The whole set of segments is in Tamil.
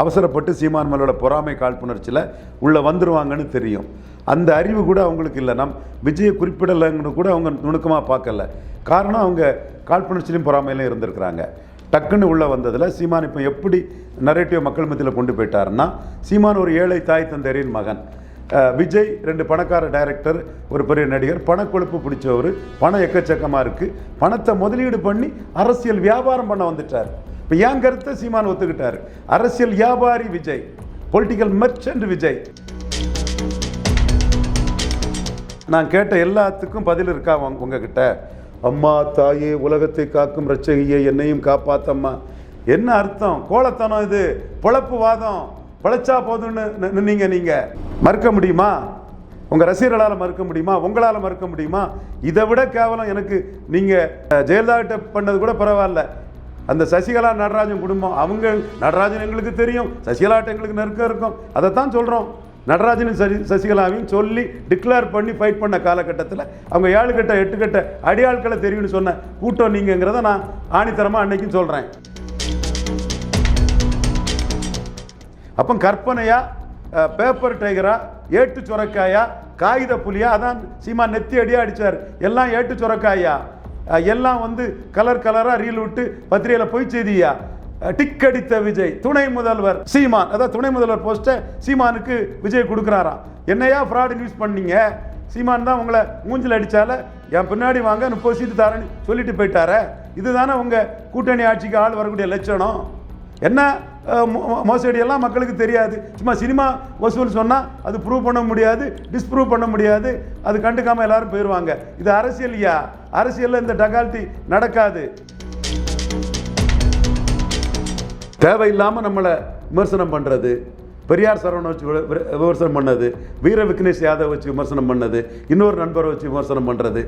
அவசரப்பட்டு சீமான் மேலோட பொறாமை காழ்ப்புணர்ச்சியில் உள்ளே வந்துடுவாங்கன்னு தெரியும். அந்த அறிவு கூட அவங்களுக்கு இல்லை. நம் விஜயை குறிப்பிடலைங்கன்னு கூட அவங்க நுணுக்கமாக பார்க்கல. காரணம் அவங்க காழ்ப்புணர்ச்சியிலையும் பொறாமையிலையும் இருந்திருக்கிறாங்க. டக்குன்னு உள்ளே வந்ததில் சீமான் இப்போ எப்படி நரேட்டிவ் மக்கள் மத்தியில் கொண்டு போயிட்டாருன்னா சீமான் ஒரு ஏழை தாய் தந்தையரின் மகன். விஜய் ரெண்டு பணக்கார டைரக்டர் ஒரு பெரிய நடிகர் பணக்கொழுப்பு பிடிச்சவர் பணம் எக்கச்சக்கமாக இருக்குது பணத்தை முதலீடு பண்ணி அரசியல் வியாபாரம் பண்ண வந்துட்டார். இப்போ ஏன் கருத்தை சீமான் ஒத்துக்கிட்டார். அரசியல் வியாபாரி விஜய் பொலிட்டிக்கல் மெர்ச்சன்ட் விஜய். நான் கேட்ட எல்லாத்துக்கும் பதில் இருக்கா உங்ககிட்ட? அம்மா தாயே உலகத்தை காக்கும் ரச்சகையே என்னையும் காப்பாத்தம்மா. என்ன அர்த்தம்? கோலத்தனம் இது. பொழப்பு வாதம். பிழைச்சா போதும்னு நின்னீங்க நீங்கள் மறுக்க முடியுமா? உங்கள் ரசிகர்களால் மறுக்க முடியுமா? உங்களால் மறுக்க முடியுமா? இதை விட கேவலம் எனக்கு நீங்கள் ஜெயலலிதா கிட்ட பண்ணது கூட பரவாயில்ல. அந்த சசிகலா நடராஜன் குடும்பம் அவங்க நடராஜன் எங்களுக்கு தெரியும் சசிகலாட்ட எங்களுக்கு நெருக்கம் இருக்கும். அதைத்தான் சொல்கிறோம் நடராஜனும் சரி சசிகலாவையும் சொல்லி டிக்ளேர் பண்ணி ஃபைட் பண்ண காலகட்டத்தில் அவங்க ஏழு கட்ட எட்டு கட்ட அடியாட்களை தெரியும்னு சொன்ன கூட்டம் நீங்கிறத நான் ஆணித்தரமாக அன்னைக்கும் சொல்கிறேன் அப்போ கற்பனையா பேப்பர் டைகரா ஏட்டு சுரக்காயா காகித புலியா அதான் சீமா நெத்தி அடியாக அடிச்சார். எல்லாம் ஏட்டு சுரக்காயா? எல்லாம் வந்து கலர் கலராக ரீல் விட்டு பத்திரிகையில் போய் செய்தியா? டிக் அடித்த விஜய் துணை முதல்வர் சீமான். அதான் துணை முதல்வர் போஸ்ட்டை சீமானுக்கு விஜய் கொடுக்குறாராம். என்னையா ஃப்ராடு யூஸ் பண்ணீங்க? சீமான் தான் உங்களை மூஞ்சில் அடித்தால என் பின்னாடி வாங்க முப்பது சீட்டு தரேன்னு சொல்லிட்டு போயிட்டார. இதுதானே உங்கள் கூட்டணி ஆட்சிக்கு ஆள் வரக்கூடிய லட்சணம்? என்ன? மோசடியெல்லாம் மக்களுக்கு தெரியாது. சும்மா சினிமா வசூல் சொன்னால் அது ப்ரூவ் பண்ண முடியாது டிஸ்ப்ரூவ் பண்ண முடியாது. அது கண்டுக்காமல் எல்லாரும் போயிடுவாங்க இது அரசியல்யா அரசியலில் இந்த டகால்ட்டி நடக்காது. தேவையில்லாமல் நம்மளை விமர்சனம் பண்ணுறது பெரியார் சரவணை வச்சு விமர்சனம் பண்ணது. வீர விக்னேஷ் யாதவ் வச்சு விமர்சனம் பண்ணது. இன்னொரு நண்பரை வச்சு விமர்சனம் பண்ணுறது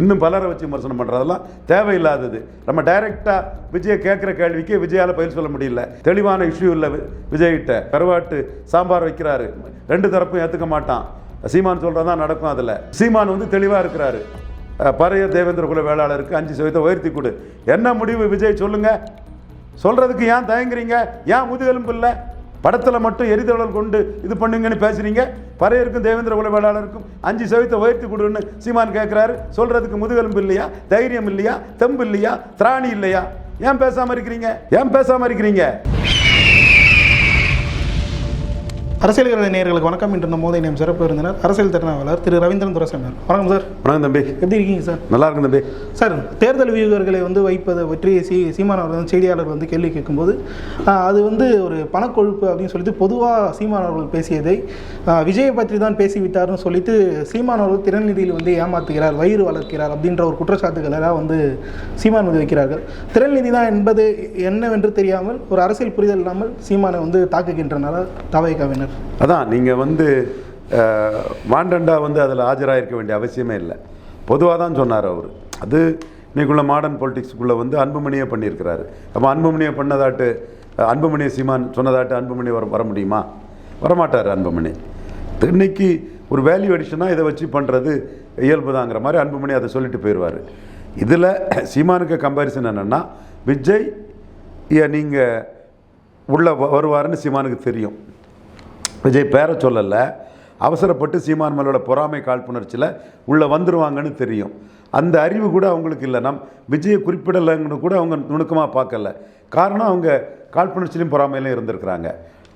இன்னும் பலரை வச்சு விமர்சனம் பண்ணுறதெல்லாம் தேவையில்லாதது. நம்ம டைரெக்டாக விஜயை கேட்குற கேள்விக்கு விஜயால் பதில் சொல்ல முடியல. தெளிவான இஷ்யூ இல்லை விஜய்கிட்ட. கருவாட்டு சாம்பார் வைக்கிறாரு. ரெண்டு தரப்பும் ஏற்றுக்க மாட்டான். சீமான் சொல்கிறது தான் நடக்கும் அதில். சீமான் வந்து தெளிவாக இருக்கிறாரு. பழைய தேவேந்திர குல வேளாளருக்கு அஞ்சு சதவீதம் உயர்த்தி கொடு. என்ன முடிவு விஜய் சொல்லுங்க? சொல்றதுக்கு ஏன் தயங்குறீங்க? ஏன் முதுகெலும்பு இல்லை? படத்தில் மட்டும் எரிதழல் கொண்டு இது பண்ணுங்கன்னு பேசுகிறீங்க பறையருக்கும் தேவேந்திர உளவியலாளருக்கும் அஞ்சு சதவீதத்தை உயர்த்தி கொடுன்னு சீமான் கேட்குறாரு சொல்கிறதுக்கு முதுகெலும்பு இல்லையா? தைரியம் இல்லையா? தெம்பு இல்லையா? திராணி இல்லையா? ஏன் பேசாமல் இருக்கிறீங்க? ஏன் பேசாமல் இருக்கிறீங்க? அரசியல் கலை நேயர்களுக்கு வணக்கம். இன்று இந்த மோதை நேம் சிறப்பு விருந்தினர் அரசியல் திறனாளர் திரு ரவீந்திரன் துரசமர் வணக்கம் சார். வணக்கம் தம்பி. எப்படி இருக்கீங்க சார்? நல்லா இருக்கும் தம்பி. சார் தேர்தல் வியூகர்களை வந்து வைப்பதை பற்றி சி சீமான் அவர்கள் வந்து செய்தியாளர் வந்து கேள்வி கேட்கும்போது அது வந்து ஒரு பணக்கொழுப்பு அப்படின்னு சொல்லிட்டு பொதுவாக சீமான் அவர்கள் பேசியதை விஜயை பற்றி தான் பேசிவிட்டார்னு சொல்லிட்டு சீமான் அவர்கள் திறன்நிதியில் வந்து ஏமாத்துகிறார் வயிறு வளர்க்கிறார் அப்படின்ற ஒரு குற்றச்சாட்டுகளை எல்லாம் வந்து சீமான் மீது வைக்கிறார்கள். திறன்நிதி தான் என்பது என்னவென்று தெரியாமல் ஒரு அரசியல் புரிதல் இல்லாமல் சீமானை வந்து தாக்குகின்றனர். தவைக்காவினர் அதான் நீங்கள் வந்து வாண்டண்டா வந்து அதில் ஆஜராயிருக்க வேண்டிய அவசியமே இல்லை. பொதுவாக தான் சொன்னார் அவர். அது இன்றைக்குள்ள மாடர்ன் பொலிட்டிக்ஸ்க்குள்ளே வந்து அன்புமணியே பண்ணியிருக்கிறாரு. அப்போ அன்புமணியை பண்ணதாட்டு அன்புமணி அன்புமணியை சீமான் சொன்னதாட்டு அன்புமணி வர வர முடியுமா? வரமாட்டார் அன்புமணி. இன்னைக்கு ஒரு வேல்யூ அடிஷனாக இதை வச்சு பண்ணுறது இயல்புதாங்கிற மாதிரி அன்புமணி அதை சொல்லிட்டு போயிடுவார் இதில் சீமானுக்கு கம்பேரிசன் என்னென்னா விஜய் நீங்கள் உள்ளே வருவாருன்னு சீமானுக்கு தெரியும். விஜய் பேரை சொல்லலை. அவசரப்பட்டு சீமான் மேலோட பொறாமை காழ்ப்புணர்ச்சியில் உள்ளே வந்துடுவாங்கன்னு தெரியும். அந்த அறிவு கூட அவங்களுக்கு இல்லை. நம் விஜயை குறிப்பிடலைங்கன்னு கூட அவங்க நுணுக்கமாக பார்க்கல. காரணம் அவங்க காழ்ப்புணர்ச்சியிலையும் பொறாமையிலையும் இருந்திருக்கிறாங்க.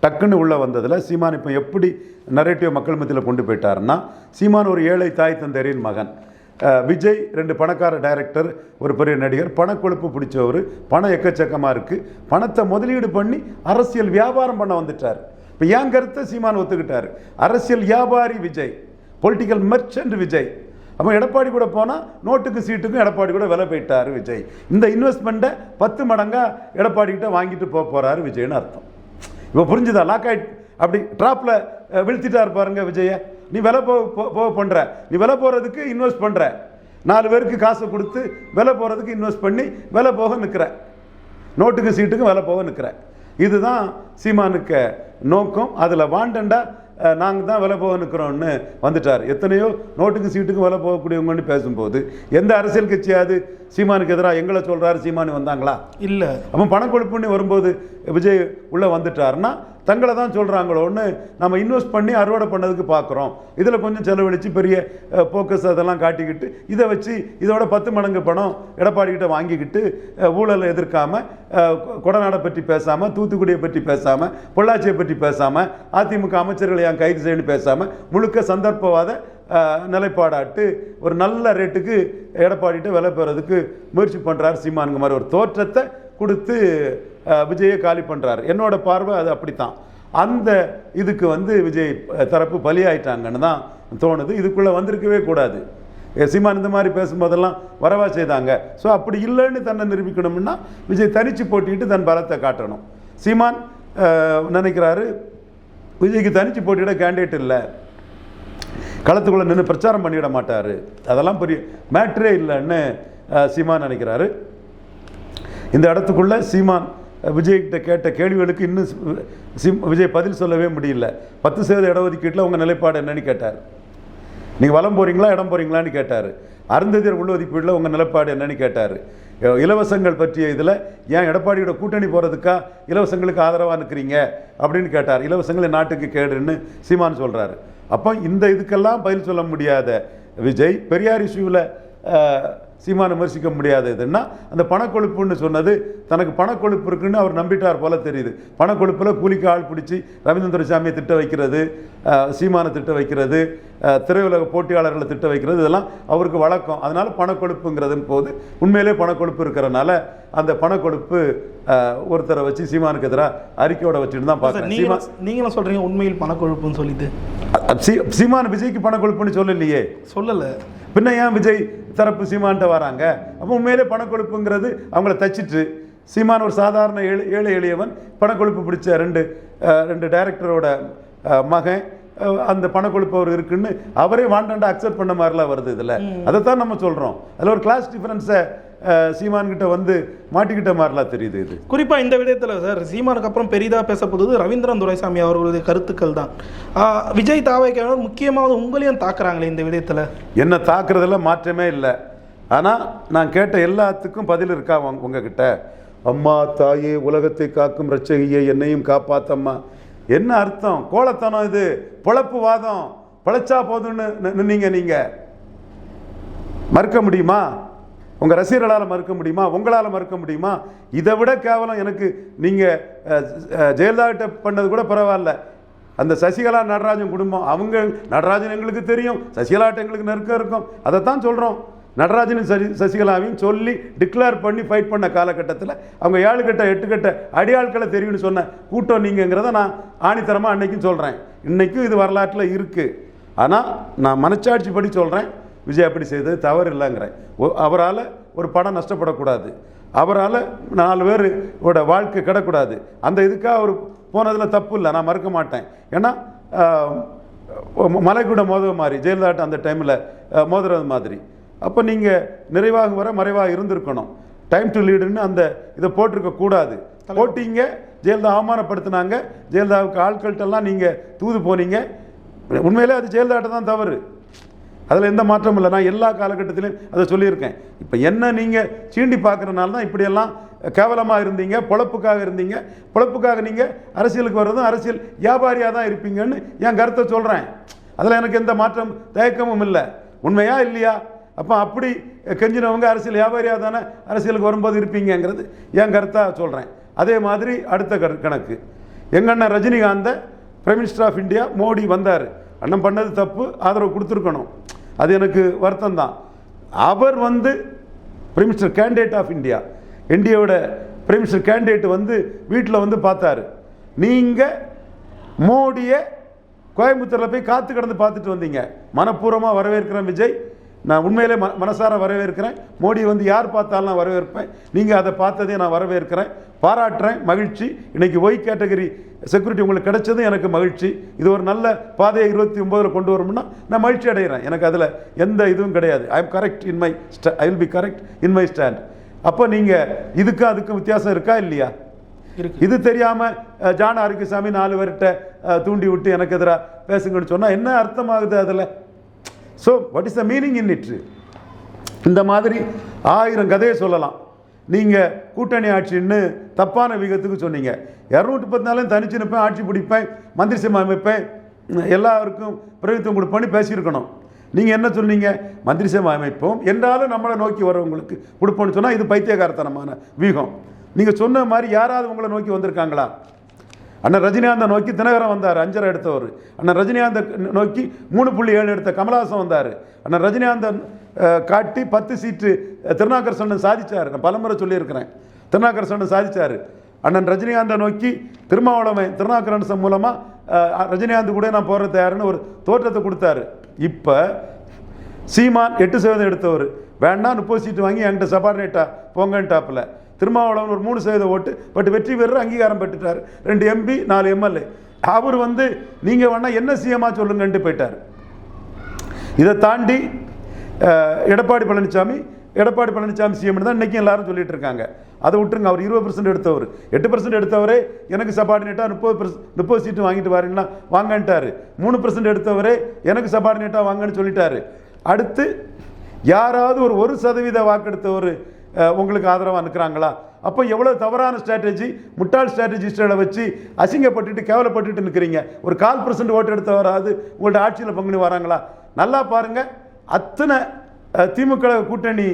டக்குன்னு உள்ளே வந்ததில் சீமான் இப்போ எப்படி நரேட்டிவ் மக்கள் மத்தியில் கொண்டு போயிட்டாருன்னா சீமான் ஒரு ஏழை தாய் தந்தையரின் மகன். விஜய் ரெண்டு பணக்கார டைரக்டர் ஒரு பெரிய நடிகர் பணக்கொழுப்பு பிடிச்சவர் பணம் எக்கச்சக்கமாக இருக்குது பணத்தை முதலீடு பண்ணி அரசியல் வியாபாரம் பண்ண வந்துட்டார். இப்போ ஏன் கருத்தை சீமான் ஒத்துக்கிட்டார்? அரசியல் வியாபாரி விஜய் பொலிட்டிக்கல் மெர்ச்சன்ட் விஜய். அப்போ எடப்பாடி கூட போனால் நோட்டுக்கு சீட்டுக்கும் எடப்பாடி கூட விலை போயிட்டார் விஜய். இந்த இன்வெஸ்ட்மெண்ட்டை பத்து மடங்காக எடப்பாடி கிட்ட வாங்கிட்டு போக போகிறாரு விஜய்னு அர்த்தம். இப்போ புரிஞ்சுதா? லாக் லாக்காய்ட் அப்படி ட்ராப்பில் வீழ்த்திட்டார் பாருங்க விஜயை. நீ விலை போ போ- போக பண்ணுற நீ விலை போகிறதுக்கு இன்வெஸ்ட் பண்ணுற நாலு பேருக்கு காசை கொடுத்து விலை போகிறதுக்கு இன்வெஸ்ட் பண்ணி விலை போக நிற்கிற நோட்டுக்கு சீட்டுக்கும் விலை போக நிற்கிற இதுதான் சீமானுக்கு நோக்கம். அதில் வாண்டண்டா நாங்கள் தான் விலை போக நிற்கிறோம்னு வந்துட்டார். எத்தனையோ நோட்டுக்கு சீட்டுக்கும் விலை போகக்கூடியவங்கன்னு பேசும்போது எந்த அரசியல் கட்சியாவது சீமானுக்கு எதிராக எங்களை சொல்கிறாரு சீமானு வந்தாங்களா? இல்லை. அப்போ பணம் கொடுப்புன்னு வரும்போது விஜய் உள்ளே வந்துட்டாருன்னா தங்களை தான் சொல்கிறாங்களோன்னு நம்ம இன்வெஸ்ட் பண்ணி அறுவடை பண்ணதுக்கு பார்க்குறோம் இதில் கொஞ்சம் செலவழித்து பெரிய ஃபோக்கஸ் அதெல்லாம் காட்டிக்கிட்டு இதை வச்சு இதோட பத்து மடங்கு பணம் எடப்பாடிக்கிட்ட வாங்கிக்கிட்டு ஊழலை எதிர்க்காமல் கொடநாடை பற்றி பேசாமல் தூத்துக்குடியை பற்றி பேசாமல் பொள்ளாச்சியை பற்றி பேசாமல் அதிமுக அமைச்சர்களை என் கைது செய்யணும் பேசாமல் முழுக்க சந்தர்ப்பவாத நிலைப்பாடாட்டு ஒரு நல்ல ரேட்டுக்கு எடப்பாடிகிட்ட விலை பெறதுக்கு முயற்சி பண்ணுறாரு சீமானுங்க மாதிரி ஒரு தோற்றத்தை கொடுத்து விஜயை காலி பண்ணுறாரு என்னோட பார்வை அது அப்படித்தான். அந்த இதுக்கு வந்து விஜய் தரப்பு பலியாயிட்டாங்கன்னு தான் தோணுது. இதுக்குள்ளே வந்திருக்கவே கூடாது. சீமான் இந்த மாதிரி பேசும்போதெல்லாம் வரவா செய்தாங்க. ஸோ அப்படி இல்லைன்னு தன்னை நிரூபிக்கணும்னா விஜய் தனிச்சு போட்டிட்டு தன் பலத்தை காட்டணும். சீமான் நினைக்கிறாரு விஜய்க்கு தனிச்சு போட்டியிட கேண்டிடேட் இல்லை. களத்துக்குள்ளே நின்று பிரச்சாரம் பண்ணிட மாட்டார். அதெல்லாம் பெரிய மேட்ரே இல்லைன்னு சீமான் நினைக்கிறாரு. இந்த இடத்துக்குள்ளே சீமான் விஜய்கிட்ட கேட்ட கேள்விகளுக்கு இன்னும் சிம் விஜய் பதில் சொல்லவே முடியல. பத்து சதவீத இடஒதுக்கீட்டில் உங்கள் நிலைப்பாடு என்னன்னு கேட்டார். நீங்கள் வலம் போகிறீங்களா இடம் போகிறீங்களான்னு கேட்டார். அருந்ததியர் உள்ஒதுக்கீட்டில் உங்கள் நிலைப்பாடு என்னன்னு கேட்டார். இலவசங்கள் பற்றிய இதில் ஏன் எடப்பாடியோட கூட்டணி போகிறதுக்கா இலவசங்களுக்கு ஆதரவாக இருக்கிறீங்க அப்படின்னு கேட்டார். இலவசங்கள் நாட்டுக்கு கேடுன்னு சீமான் சொல்கிறாரு அப்போ இந்த இதுக்கெல்லாம் பதில் சொல்ல முடியாத விஜய் பெரியார் இஷ்யூவில் சீமான் விமர்சிக்க முடியாததுன்னா அந்த பணக்கொழுப்புன்னு சொன்னது தனக்கு பணக்கொழுப்பு இருக்குன்னு அவர் நம்பிட்டார் போல தெரியுது. பணக்கொழுப்பில் கூலிக்கு ஆள் பிடிச்சி ரவீந்திர துரைசாமியை திட்ட வைக்கிறது சீமானை திட்ட வைக்கிறது திரையுலக போட்டியாளர்களை திட்ட வைக்கிறது இதெல்லாம் அவருக்கு வழக்கம். அதனால பணக்கொழுப்புங்கிறதுன்னு போது உண்மையிலே பணக்கொழுப்பு இருக்கிறனால அந்த பணக்கொழுப்பு ஒருத்தரை வச்சு சீமானுக்கு எதிராக அறிக்கையோட வச்சுட்டு தான் பார்க்குறேன். சீமான் நீங்களும் சொல்றீங்க உண்மையில் பணக்கொழுப்புன்னு சொல்லிட்டு. சீ- சீமான் விஜய்க்கு பணக்கொழுப்புன்னு சொல்லலையே. சொல்லலை. பின்ன ஏன் விஜய் தரப்பு சீமான்ட்ட வராங்க? அப்போ உண்மையிலே பணக்கொழுப்புங்கிறது அவங்கள தச்சிட்டு சீமான் ஒரு சாதாரண ஏழை ஏழை எளியவன் பணக்கொழுப்பு பிடிச்ச ரெண்டு ரெண்டு டைரக்டரோட மகன் அந்த பணக்கொழுப்பு அவர் இருக்குன்னு அவரே வாண்டண்டா அக்செப்ட் பண்ண மாதிரிலாம் வருது இதில். அதைத்தான் நம்ம சொல்கிறோம் அதில் ஒரு கிளாஸ் டிஃபரன்ஸை சீமான் கிட்ட வந்து மாட்டிக்கிட்ட மாதிரிலாம் தெரியுது இது. குறிப்பா இந்த விடயத்துல சார் சீமானுக்கு அப்புறம் பெரிதா பேசப்படுவது ரவீந்திரன் துரைசாமி அவர்களது கருத்துக்கள் தான். விஜய் தாவைக்கான முக்கியமாக உங்களையும் தாக்குறாங்களே இந்த விடயத்துல? என்ன தாக்குறதுல மாற்றமே இல்லை. ஆனால் நான் கேட்ட எல்லாத்துக்கும் பதில் இருக்கா உங்க- உங்ககிட்ட? அம்மா தாயே உலகத்தை காக்கும் ரட்சகியே என்னையும் காப்பாத்தம்மா. என்ன அர்த்தம்? கோலத்தனம் இது. பொழப்பு வாதம். பிழைச்சா போதும்னு நின்னீங்க நீங்க. மறுக்க முடியுமா? உங்கள் ரசிகர்களால் மறுக்க முடியுமா? உங்களால் மறுக்க முடியுமா? இதை விட கேவலம் எனக்கு நீங்கள் ஜெயலலிதாகிட்ட பண்ணது கூட பரவாயில்ல. அந்த சசிகலா நடராஜன் குடும்பம் அவங்க நடராஜன் எங்களுக்கு தெரியும் சசிகலாட்ட எங்களுக்கு நெருக்கம் இருக்கும். அதைத்தான் சொல்கிறோம் நடராஜனும் சரி சசிகலாவையும் சொல்லி டிக்ளேர் பண்ணி ஃபைட் பண்ண காலகட்டத்தில் அவங்க ஏழு கட்ட எட்டு கட்ட அடியாட்களை தெரியும்னு சொன்ன கூட்டம் நீங்கிறத நான் ஆணித்தரமாக அன்னைக்கும் சொல்கிறேன் இன்றைக்கும் இது வரலாற்றில் இருக்குது ஆனால் நான் மனச்சாட்சி படி சொல்கிறேன் விஜய் அப்படி செய்தது தவறு இல்லைங்கிறேன். அவரால் ஒரு படம் நஷ்டப்படக்கூடாது. அவரால் நாலு பேரோட வாழ்க்கை கிடக்கூடாது. அந்த இதுக்காக அவர் போனதில் தப்பு இல்லை நான் மறுக்க மாட்டேன். ஏன்னா மலைக்கூட மோதுற மாதிரி ஜெயலலிதாட்ட அந்த டைமில் மோதுறது மாதிரி. அப்போ நீங்கள் நிறைவாக வர மறைவாக இருந்திருக்கணும். டைம் டு லீடுன்னு அந்த இதை போட்டிருக்க கூடாது. போட்டீங்க ஜெயலலிதா அவமானப்படுத்தினாங்க ஜெயலலிதாவுக்கு ஆட்கள்கிட்டலாம் நீங்கள் தூது போனீங்க. உண்மையிலே அது ஜெயலலிதாட்ட தான் தவறு. அதில் எந்த மாற்றமும் இல்லை. நான் எல்லா காலகட்டத்திலையும் அதை சொல்லியிருக்கேன். இப்போ என்ன நீங்கள் சீண்டி பார்க்குறனால தான் இப்படியெல்லாம் கேவலமாக இருந்தீங்க பொழப்புக்காக இருந்தீங்க. பொழப்புக்காக நீங்கள் அரசியலுக்கு வர்றதும் அரசியல் வியாபாரியாக தான் இருப்பீங்கன்னு என் கருத்தை சொல்கிறேன் அதில் எனக்கு எந்த மாற்றம் தயக்கமும் இல்லை. உண்மையா இல்லையா? அப்போ அப்படி கெஞ்சினவங்க அரசியல் வியாபாரியாக தானே அரசியலுக்கு வரும்போது இருப்பீங்கங்கிறது என் கருத்தாக சொல்கிறேன் அதே மாதிரி அடுத்த கணக்கு. எங்கண்ண அண்ணன் ரஜினிகாந்தை prime minister of India Modi வந்தார். அண்ணன் பண்ணது தப்பு ஆதரவு கொடுத்துருக்கணும். அது எனக்கு வருத்தம் தான் அவர் வந்து prime minister candidate of India இந்தியாவோட பிரைம் மினிஸ்டர் கேண்டிடேட் வந்து வீட்டில் வந்து பார்த்தாரு. நீங்கள் மோடியை கோயம்புத்தூரில் போய் காத்து கிடந்து பார்த்துட்டு வந்தீங்க. மனப்பூர்வமாக வரவேற்கிறேன் விஜய். நான் உண்மையிலே ம மனசார வரவேற்கிறேன். மோடி வந்து யார் பார்த்தாலும் நான் வரவேற்பேன். நீங்கள் அதை பார்த்ததே நான் வரவேற்கிறேன். பாராட்டுறேன் மகிழ்ச்சி. இன்னைக்கு ஒய் கேட்டகரி செக்யூரிட்டி உங்களுக்கு கிடைச்சதும் எனக்கு மகிழ்ச்சி. இது ஒரு நல்ல பாதையை இருபத்தி ஒம்போதில் கொண்டு வரும்னா நான் மகிழ்ச்சி அடைகிறேன். எனக்கு அதில் எந்த இதுவும் கிடையாது. I am correct in my I will be correct in my stand அப்போ நீங்கள் இதுக்கும் அதுக்கும் வித்தியாசம் இருக்கா இல்லையா? இது தெரியாம அஹ், ஜான ஆரோக்கியசாமி நாலு பேர்கிட்ட தூண்டி விட்டு எனக்கு எதிராக பேசுங்கன்னு சொன்னா என்ன அர்த்தமாகுது அதில்? So what is the meaning in it இந்த மாதிரி ஆயிரம் கதையை சொல்லலாம். நீங்கள் கூட்டணி ஆட்சின்னு தப்பான விகத்துக்கு சொன்னீங்க. இரநூத்தி பத்து நாளும் தனிச்சு நிற்பேன் ஆட்சி பிடிப்பேன் மந்திரி சபை அமைப்பேன் எல்லாருக்கும் பிரதித்துவம் கொடுப்பேன்னு பேசியிருக்கணும். நீங்கள் என்ன சொன்னீங்க? மந்திரி சபை அமைப்போம் என்றாலும் நம்மளை நோக்கி வரவங்களுக்கு கொடுப்போம்னு சொன்னால் இது பைத்தியகாரத்தனமான வியூகம். நீங்கள் சொன்ன மாதிரி யாராவது உங்களை நோக்கி வந்திருக்காங்களா? அண்ணன் ரஜினிகாந்தை நோக்கி தினகரன் வந்தார் அஞ்சரை எடுத்தவர். அண்ணன் ரஜினிகாந்தை நோக்கி மூணு புள்ளி ஏழு எடுத்த கமலஹாசன் வந்தார். அண்ணன் ரஜினிகாந்தன் காட்டி பத்து சீட்டு. அஹ், திருநாக்கரசன் சாதித்தார் நான் பலமுறை சொல்லியிருக்கிறேன். திருநாக்கரசன் சாதித்தார் அண்ணன் ரஜினிகாந்தை நோக்கி திருமாவளவன் திருநாக்கரசன் மூலமாக ரஜினிகாந்த் கூட நான் போகிற தயாருன்னு ஒரு தோற்றத்தை கொடுத்தாரு. இப்போ சீமான் எட்டு சதவீதம் எடுத்தவர். வேண்டாம் முப்பது சீட்டு வாங்கி என்கிட்ட சபார்டினேட்டா போங்கன்ட்டாப்பில். திருமாவளவன் ஒரு மூணு சதவீதம் ஓட்டு பட் வெற்றி பெற்று அங்கீகாரம் பெற்றுட்டார். ரெண்டு எம்பி நாலு எம்எல்ஏ அவர் வந்து நீங்கள் வேணால் என்ன சிஎம்மா சொல்லுங்கன்ட்டு போயிட்டார். இதை தாண்டி எடப்பாடி பழனிசாமி எடப்பாடி பழனிசாமி சிஎம் தான் இன்றைக்கும் எல்லாரும் சொல்லிட்டு இருக்காங்க. அதை விட்டுருங்க அவர் இருபது பர்சன்ட் எடுத்தவர். எட்டு பர்சன்ட் எடுத்தவரே எனக்கு சபார்டினேட்டாக முப்பது பர்சன்ட் முப்பது சீட்டு வாங்கிட்டு வரீங்களா வாங்கன்ட்டாரு. மூணு பர்சன்ட் எடுத்தவரே எனக்கு சபார்டினேட்டாக வாங்கன்னு சொல்லிட்டாரு. அடுத்து யாராவது ஒரு ஒரு சதவீத வாக்கெடுத்தவர் உங்களுக்கு ஆதரவாக நிற்கிறாங்களா அப்போ எவ்வளோ தவறான ஸ்ட்ராட்டஜி முட்டாள் ஸ்ட்ராட்டஜிஸ்டை வச்சு அசிங்கப்பட்டுட்டு கேவலப்பட்டுட்டு நிற்கிறீங்க ஒரு கால் பர்சன்ட் ஓட்டு எடுத்தவராது உங்கள்ட்ட ஆட்சியில் பங்குனி வராங்களா? நல்லா பாருங்கள் அத்தனை திமுக கூட்டணி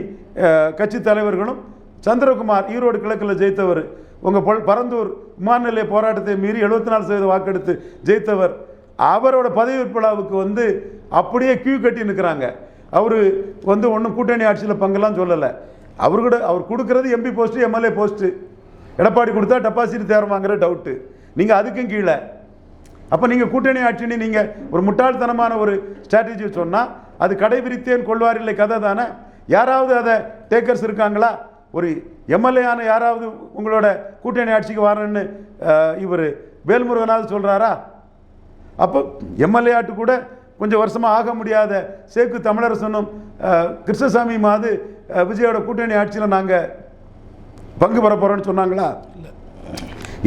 கட்சி தலைவர்களும் சந்திரகுமார் ஈரோடு கிழக்கில் ஜெயித்தவர். உங்கள் பொல் பரந்தூர் விமான நிலைய போராட்டத்தை மீறி எழுபத்தி நாலு சதவீத வாக்கெடுத்து ஜெயித்தவர். அவரோட பதவி விழாவுக்கு வந்து அப்படியே கியூ கட்டி நிற்கிறாங்க அவர் வந்து ஒன்றும் கூட்டணி ஆட்சியில் பங்கெல்லாம் சொல்லலை. அவர் கூட அவர் கொடுக்குறது MP post MLA post Edappadi கொடுத்தா டெபாசிட் தேர்வாங்கிற வாங்குற டவுட்டு நீங்கள் அதுக்கும் கீழே. அப்போ நீங்கள் கூட்டணி ஆட்சின்னு நீங்கள் ஒரு முட்டாள்தனமான ஒரு ஸ்ட்ராட்டஜி சொன்னால் அது கடைபிடித்தேன் கொள்வார் இல்லை கதை தானே? யாராவது அதை டேக்கர்ஸ் இருக்காங்களா? ஒரு எம்எல்ஏ ஆன யாராவது உங்களோட கூட்டணி ஆட்சிக்கு வரேன்னு இவர் வேல்முருகனாவது சொல்கிறாரா அப்போ எம்எல்ஏ ஆட்டு கூட கொஞ்சம் வருஷமாக ஆக முடியாத சேக்கு தமிழரசனும் கிருஷ்ணசாமி மாது விஜயோட கூட்டணி ஆட்சியில் நாங்கள் பங்கு பெற போகிறோன்னு சொன்னாங்களா?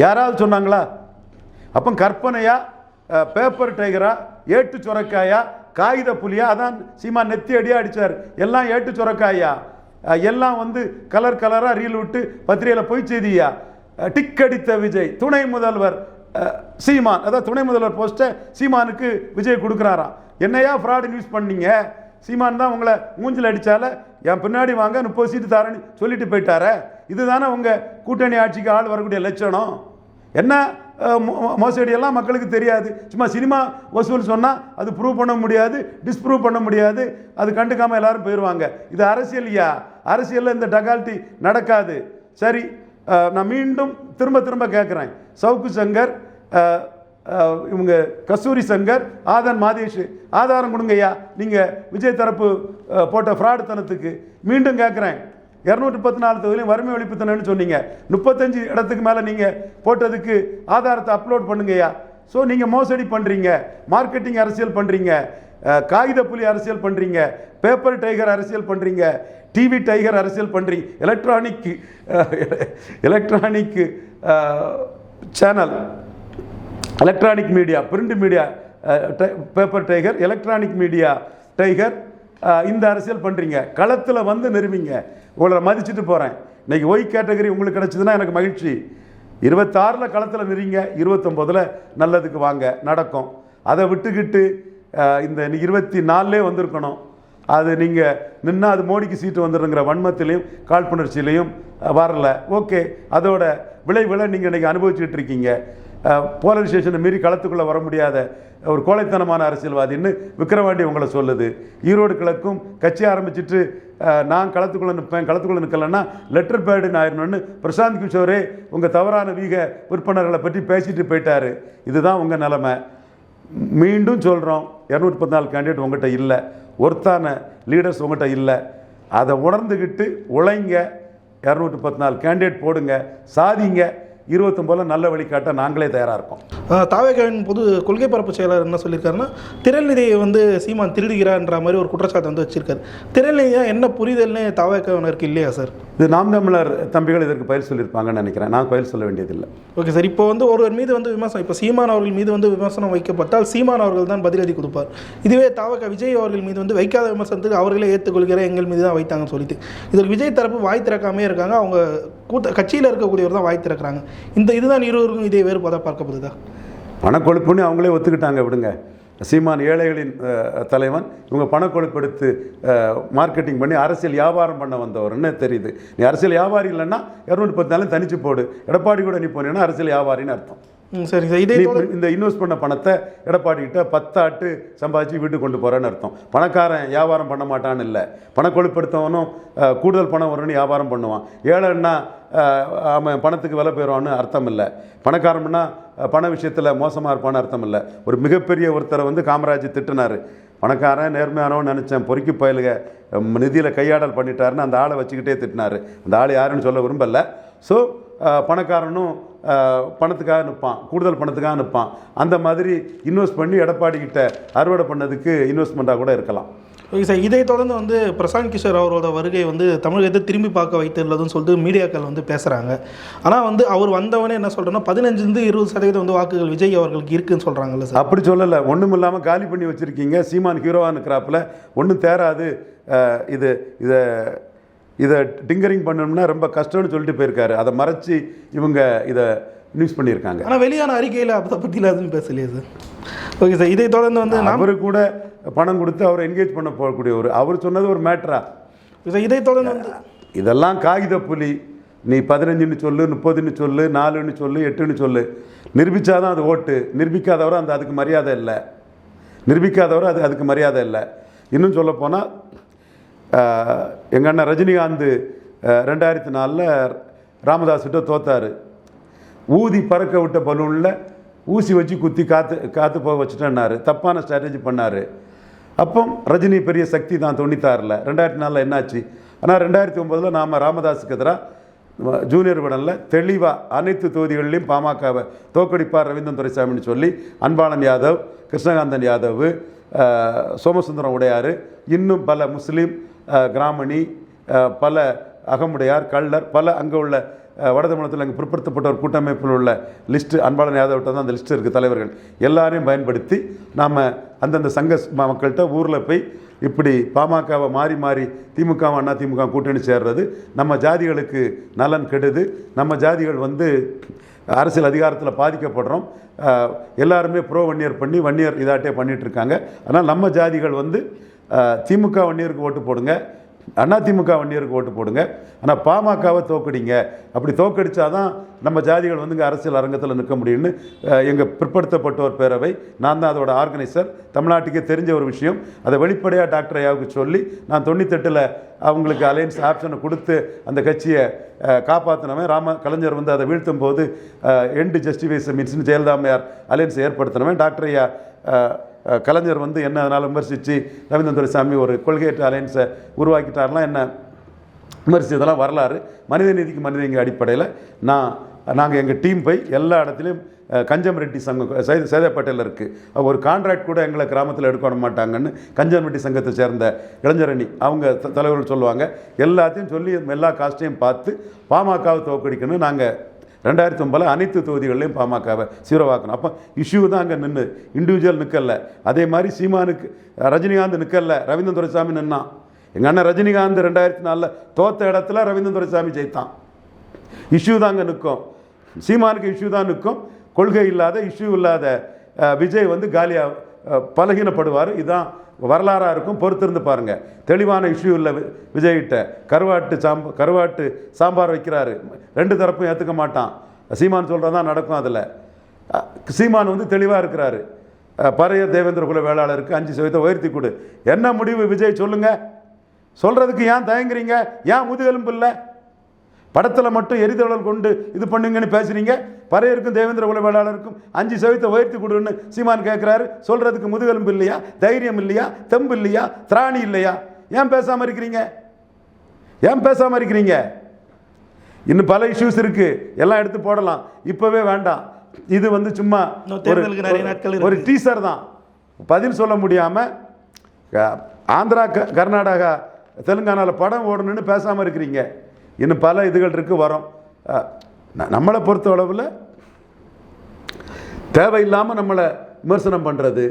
யாராவது சொன்னாங்களா? அப்போ கற்பனையா பேப்பர் டைகரா ஏட்டு சுரக்காயா காகித புலியா? அதான் சீமா நெத்தி அடியாக அடித்தார் எல்லாம் ஏட்டு சுரக்காயா எல்லாம் வந்து கலர் கலராக ரீல் விட்டு பத்திரிகையில் பொய் செய்தியா டிக் அடித்த விஜய் துணை முதல்வர் சீமான். அதான் துணை முதல்வர் போஸ்ட்டை சீமானுக்கு விஜய் கொடுக்குறாராம் என்னையா ஃப்ராடு நியூஸ் பண்ணீங்க? சீமான் தான் உங்களை மூஞ்சில் அடித்தால என் பின்னாடி வாங்க முப்பது சீட்டு தரேன்னு சொல்லிட்டு போயிட்டார. இதுதானே உங்கள் கூட்டணி ஆட்சிக்கு ஆள் வரக்கூடிய லட்சணம்? என்ன மோ- மோசடியெல்லாம் மக்களுக்கு தெரியாது. சும்மா சினிமா வசூல் சொன்னால் அது ப்ரூவ் பண்ண முடியாது டிஸ்ப்ரூவ் பண்ண முடியாது. அது கண்டுக்காமல் எல்லாரும் போயிடுவாங்க இது அரசியல்யா அரசியலில் இந்த டகால்ட்டி நடக்காது. சரி நான் மீண்டும் திரும்ப திரும்ப கேட்குறேன் சவுக்கு சங்கர் இவங்க கஸ்தூரி சங்கர் ஆதன் மாதேஷ் ஆதாரம் கொடுங்கய்யா. நீங்கள் விஜய் தரப்பு போட்ட ஃப்ராடுத்தனத்துக்கு மீண்டும் கேட்குறேன் இரநூற்றி பத்து நாலு தொகுதியிலும் வறுமை ஒழிப்புத்தனன்னு சொன்னீங்க. முப்பத்தஞ்சு இடத்துக்கு மேலே நீங்கள் போட்டதுக்கு ஆதாரத்தை அப்லோட் பண்ணுங்கய்யா. ஸோ நீங்கள் மோசடி பண்ணுறீங்க மார்க்கெட்டிங் அரசியல் பண்ணுறீங்க காகித புலி அரசியல் பண்ணுறீங்க பேப்பர் டைகர் அரசியல் பண்ணுறீங்க டிவி டைகர் அரசியல் பண்ணுறீங்க electronic electronic channel electronic media print media paper tiger electronic media tiger இந்த அரசியல் பண்ணுறீங்க களத்தில் வந்து நிறுவிங்க. உங்களை மதிச்சுட்டு போகிறேன் இன்னைக்கு ஒய் கேட்டகரி உங்களுக்கு கிடச்சிதுன்னா எனக்கு மகிழ்ச்சி. இருபத்தாறில் களத்தில் நிறீங்க இருபத்தொம்போதில் நல்லதுக்கு வாங்க நடக்கும். அதை விட்டுக்கிட்டு இந்த இருபத்தி நாலுலேயே வந்திருக்கணும். அது நீங்கள் நின்னா அது மோடிக்கு சீட்டு வந்துடுங்கிற வன்மத்திலையும் காழ்ப்புணர்ச்சியிலையும் வரல. ஓகே அதோட விளைவுகளை நீங்கள் இன்றைக்கி அனுபவிச்சுட்டு இருக்கீங்க. போலரைசேஷனை மீறி களத்துக்குள்ளே வர முடியாத ஒரு கோழைத்தனமான அரசியல்வாதின்னு விக்ரவாண்டி உங்களை சொல்லுது. ஈரோடு கிழக்கும் கட்சி ஆரம்பிச்சிட்டு நான் களத்துக்குள்ளே நிற்பேன் களத்துக்குள்ளே நிற்கலன்னா லெட்டர் பேடுன்னு ஆயிரணும்னு பிரசாந்த் கிஷோரே உங்கள் தவறான வீக விற்பனர்களை பற்றி பேசிட்டு போயிட்டாரு. இதுதான் உங்கள் நிலமை. மீண்டும் சொல்கிறோம் இரநூத்தி பத்து நாலு கேண்டிடேட் உங்கள்கிட்ட இல்லை. ஒருத்தான லீடர்ஸ் உங்கள்கிட்ட இல்லை. அதை உணர்ந்துக்கிட்டு உழைங்க இரநூத்தி பத்து நாலு கேண்டிடேட் போடுங்க சாதிங்க. இருபத்தொம்போதில் நல்ல வழிகாட்ட நாங்களே தயாராக இருக்கோம். தாவேகாவின் பொது கொள்கை பரப்பு செயலாளர் என்ன சொல்லியிருக்காருன்னா திரள்நிதியை வந்து சீமான் திருடுகிறான்ற மாதிரி ஒரு குற்றச்சாட்டு வந்து வச்சிருக்காரு. திரள்நிதியா என்ன புரிதல்னு தாவேகாவினருக்கு இல்லையா சார்? இது நாம் தமிழர் தம்பிகள் இதற்கு பயிர் சொல்லியிருப்பாங்கன்னு நினைக்கிறேன். நான் பயிர் சொல்ல வேண்டியதில்லை. ஓகே சார் இப்போ வந்து ஒருவர் மீது வந்து விமர்சனம் இப்போ சீமான் அவர்கள் மீது வந்து விமர்சனம் வைக்கப்பட்டால் சீமான் அவர்கள் தான் பதிலடி கொடுப்பார். இதுவே தாவக விஜய் அவர்கள் மீது வந்து வைக்காத விமர்சனத்துக்கு அவர்களே ஏற்றுக்கொள்கிற எங்கள் மீது தான் வைத்தாங்கன்னு சொல்லிட்டு. இதற்கு விஜய் தரப்பு வாய் திறக்காமே இருக்காங்க. அவங்க கூட்ட கட்சியில் இருக்கக்கூடியவர் தான் வாய் திறக்கிறாங்க. இந்த இதுதான் இருவருக்கும் இதே வேறுபாடாக பார்க்கப்படுதா? பணக்கொழுப்புன்னு அவங்களே ஒத்துக்கிட்டாங்க விடுங்க. சீமான் ஏழைகளின் தலைவன். இவங்க பணக்கொழுப்பு எடுத்து மார்க்கெட்டிங் பண்ணி அரசியல் வியாபாரம் பண்ண வந்தவர்னு தெரியுது? நீ அரசியல் வியாபாரி இல்லைன்னா இரநூத்தி பத்து நாளும் தனிச்சு போடு. எடப்பாடி கூட நீ போனீங்கன்னா அரசியல் வியாபாரின்னு அர்த்தம். சார் இதே இந்த இன்வெஸ்ட் பண்ண பணத்தை எடப்பாடி கிட்ட பத்தாட்டு சம்பாதிச்சு வீட்டுக்கு கொண்டு போறேன்னு அர்த்தம். பணக்காரன் வியாபாரம் பண்ண மாட்டான்னு இல்லை. பணக்கொழுப்படுத்தவனும் கூடுதல் பணம் வரும்னு வியாபாரம் பண்ணுவான். ஏழைன்னா அவன் பணத்துக்கு விலை போயிடுவான்னு அர்த்தம் இல்லை. பணக்காரம்னா பண விஷயத்தில் மோசமாக இருப்பான்னு அர்த்தம் இல்லை. ஒரு மிகப்பெரிய ஒருத்தரை வந்து காமராஜ் திட்டினார். பணக்காரன் நேர்மையானவன் நினச்சேன் பொறுக்கி பயலுக. நிதியில் கையாடல் பண்ணிட்டாருன்னு அந்த ஆளை வச்சுக்கிட்டே திட்டினார். அந்த ஆள் யாருன்னு சொல்ல விரும்பலை. ஸோ பணக்காரனும் பணத்துக்காக நிற்பான் கூடுதல் பணத்துக்காக நிற்பான் அந்த மாதிரி இன்வெஸ்ட் பண்ணி எடப்பாடி கிட்ட அறுவடை பண்ணதுக்கு இன்வெஸ்ட்மெண்ட்டாக கூட இருக்கலாம். ஓகே சார் இதை தொடர்ந்து வந்து பிரசாந்த் கிஷோர் அவரோட வருகை வந்து தமிழகத்தை திரும்பி பார்க்க வைத்துள்ளதுன்னு சொல்லிட்டு மீடியாக்கள் வந்து பேசுகிறாங்க ஆனால் வந்து அவர் வந்தவனே என்ன சொல்கிறேன்னா பதினஞ்சுலேருந்து இருபது சதவீதம் வந்து வாக்குகள் விஜய் அவர்களுக்கு இருக்குன்னு சொல்கிறாங்கல்ல சார் அப்படி சொல்லலை. ஒன்றும் இல்லாமல் காலி பண்ணி வச்சுருக்கீங்க. சீமான் ஹீரோவாக இருக்கிறாப்புல ஒன்றும் தேராது. இது இதை இதை டிங்கரிங் பண்ணணும்னா ரொம்ப கஷ்டம்னு சொல்லிட்டு போயிருக்காரு. அதை மறைச்சி இவங்க இதை நியூஸ் பண்ணியிருக்காங்க. ஆனால் வெளியான அறிக்கையில் அதை பற்றியில் எதுவும் பேசலையே சார் ஓகே சார் இதை தொடர்ந்து வந்து அவரு கூட பணம் கொடுத்து அவரை என்கேஜ் பண்ண போகக்கூடிய ஒரு அவர் சொன்னது ஒரு மேட்ரா சார் இதை தொடர்ந்து வந்து இதெல்லாம் காகித புலி. நீ பதினஞ்சுன்னு சொல்லு முப்பதுன்னு சொல்லு நாலுன்னு சொல்லு எட்டுன்னு சொல்லு. நிரூபிச்சாதான் அது ஓட்டு. நிரூபிக்காதவரை அந்த அதுக்கு மரியாதை இல்லை. நிரூபிக்காதவரை அது அதுக்கு மரியாதை இல்லை. இன்னும் சொல்லப்போனால் எங்கள் அண்ணன் ரஜினிகாந்த் ரெண்டாயிரத்தி நாலில் ராமதாஸ்கிட்ட தோத்தாரு. ஊதி பறக்க விட்ட பலூனில் ஊசி வச்சு குத்தி காற்று காற்று போக வச்சுட்டேன்னாரு. தப்பான ஸ்ட்ராட்டஜி பண்ணார். அப்போ ரஜினி பெரிய சக்தி தான் தொண்ணூத்தாறில். ரெண்டாயிரத்தி நாலில் என்னாச்சு? ஆனால் ரெண்டாயிரத்தி ஒம்போதில் நாம் ராமதாஸுக்கு எதிராக ஜூனியர் விடனில் தெளிவாக அனைத்து தொகுதிகளிலையும் பாமகவை தோக்கடிப்பார் ரவீந்திரன் துரைசாமின்னு சொல்லி அன்பாளன் யாதவ் கிருஷ்ணகாந்தன் யாதவ் சோமசுந்தரம் உடையார் இன்னும் பல முஸ்லீம் கிராமணி பல அகமுடையார் கள்ளர் பல அங்கே உள்ள வட தமிழகத்தில் அங்கே பிற்படுத்தப்பட்ட ஒரு கூட்டமைப்பில் உள்ள லிஸ்ட்டு அன்பாளன் யாதவர்கிட்ட தான் அந்த லிஸ்ட்டு இருக்குது தலைவர்கள். எல்லாரையும் பயன்படுத்தி நாம் அந்தந்த சங்க மக்கள்கிட்ட ஊரில் போய் இப்படி பாமகவை மாறி மாறி திமுக அண்ணா திமுக கூட்டணி சேர்றது நம்ம ஜாதிகளுக்கு நலன் கெடுது. நம்ம ஜாதிகள் வந்து அரசியல் அதிகாரத்தில் பாதிக்கப்படுறோம். எல்லாருமே ப்ரோ வன்னியர் பண்ணி வன்னியர் இதாட்டே பண்ணிகிட்ருக்காங்க ஆனால் நம்ம ஜாதிகள் வந்து திமுக வன்னியருக்கு ஓட்டு போடுங்க. அண்ணா திமுக வன்னியருக்கு ஓட்டு போடுங்க. ஆனால் பாமகவை தோக்கடிங்க. அப்படி தோக்கடிச்சாதான் நம்ம ஜாதிகள் வந்து இங்கே அரசியல் அரங்கத்தில் நிற்க முடியும்னு எங்கள் பிற்படுத்தப்பட்டோர் பேரவை நான் தான் அதோட ஆர்கனைசர். தமிழ்நாட்டுக்கே தெரிஞ்ச ஒரு விஷயம். அதை வெளிப்படையாக டாக்டர் ஐயாவுக்கு சொல்லி நான் தொண்ணூத்தெட்டில் அவங்களுக்கு அலையன்ஸ் ஆப்ஷனை கொடுத்து அந்த கட்சியை காப்பாற்றினவன் ராம கலைஞர் வந்து அதை வீழ்த்தும் போது எண்டு ஜஸ்டிஃபைஸ் மீன்ஸ்னு ஜெயலலிதாமையார் அலையன்ஸ் ஏற்படுத்தினவன். டாக்டர் ஐயா கலைஞர் வந்து என்ன அதனால் விமர்சித்து ரவீந்திரன் துரைசாமி ஒரு கொள்கையற்ற அலையன்ஸை உருவாக்கிட்டார்லாம் என்ன? விமர்சித்ததெல்லாம் வரலாறு. மனித நீதிக்கு மனித நீதி அடிப்படையில் நான் நாங்கள் எங்கள் டீம் போய் எல்லா இடத்துலையும் கஞ்சம் ரெட்டி சங்கம் சைத சேதப்பேட்டையில் இருக்குது ஒரு கான்ட்ராக்ட் கூட எங்களை கிராமத்தில் எடுக்க மாட்டாங்கன்னு கஞ்சம் ரெட்டி சங்கத்தை சேர்ந்த இளைஞரணி அவங்க த- தலைவர்கள் சொல்லுவாங்க. எல்லாத்தையும் சொல்லி எல்லா காஸ்ட்டையும் பார்த்து பாமகவை தோக்கடிக்கணும் நாங்கள் ரெண்டாயிரத்தி ஒம்பதில் அனைத்து தொகுதிகளிலையும் பாமகவை சீரவாக்கணும் அப்போ இஷ்யூ தான் அங்கே நின்று இண்டிவிஜுவல் நிற்கல அதே மாதிரி சீமானுக்கு ரஜினிகாந்த் நிற்கல ரவீந்திரன் துரைசாமி நின்னான் எங்கள் அண்ணன் ரஜினிகாந்த் ரெண்டாயிரத்தி நாலில் தோத்த இடத்துல ரவீந்திரன் துரைசாமி ஜெயித்தான். இஷ்யூ தான் அங்கே நிற்கும் சீமானுக்கு இஷ்யூ தான் நிற்கும் கொள்கை இல்லாத இஷ்யூ இல்லாத விஜய் வந்து காலியாக பலகீனப்படுவார். இதுதான் வரலாறாக இருக்கும் பொறுத்திருந்து பாருங்கள் தெளிவான இஷ்யூ இல்லை வி- விஜய்கிட்ட கருவாட்டு சாம்ப கருவாட்டு சாம்பார் வைக்கிறாரு. ரெண்டு தரப்பும் ஏற்றுக்க மாட்டான். சீமான் சொல்கிறதான் நடக்கும் அதில். சீமான் வந்து தெளிவாக இருக்கிறாரு. அஹ், பறைய தேவேந்திர குல வேளாளருக்கு அஞ்சு சதவீதம் உயர்த்தி கொடு. என்ன முடிவு விஜய் சொல்லுங்கள் சொல்கிறதுக்கு ஏன் தயங்குறீங்க? ஏன் முதுகெலும்பு இல்லை? படத்தில் மட்டும் எரிதழல் கொண்டு இது பண்ணுங்கன்னு பேசுறீங்க? பறையருக்கும் தேவேந்திர குல வேளாளருக்கும் அஞ்சு சதவீதத்தை உயர்த்தி கொடுன்னு சீமான் கேட்குறாரு சொல்றதுக்கு முதுகெலும்பு இல்லையா? தைரியம் இல்லையா? தெம்பு இல்லையா? திராணி இல்லையா? ஏன் பேசாமல் இருக்கிறீங்க? ஏன் பேசாமல் இருக்கிறீங்க? இன்னும் பல இஷ்யூஸ் இருக்கு. எல்லாம் எடுத்து போடலாம். இப்போவே வேண்டாம். இது வந்து சும்மா. ஒரு டீசர் தான். பதில் சொல்ல முடியாமல் ஆந்திரா க- கர்நாடகா தெலுங்கானாவில் படம் ஓடணும்னு பேசாமல் இருக்கிறீங்க. இன்னும் பல இதுகள் இருக்குது வரும். நம்மளை பொறுத்த அளவில் தேவையில்லாமல் நம்மளை விமர்சனம் பண்ணுறது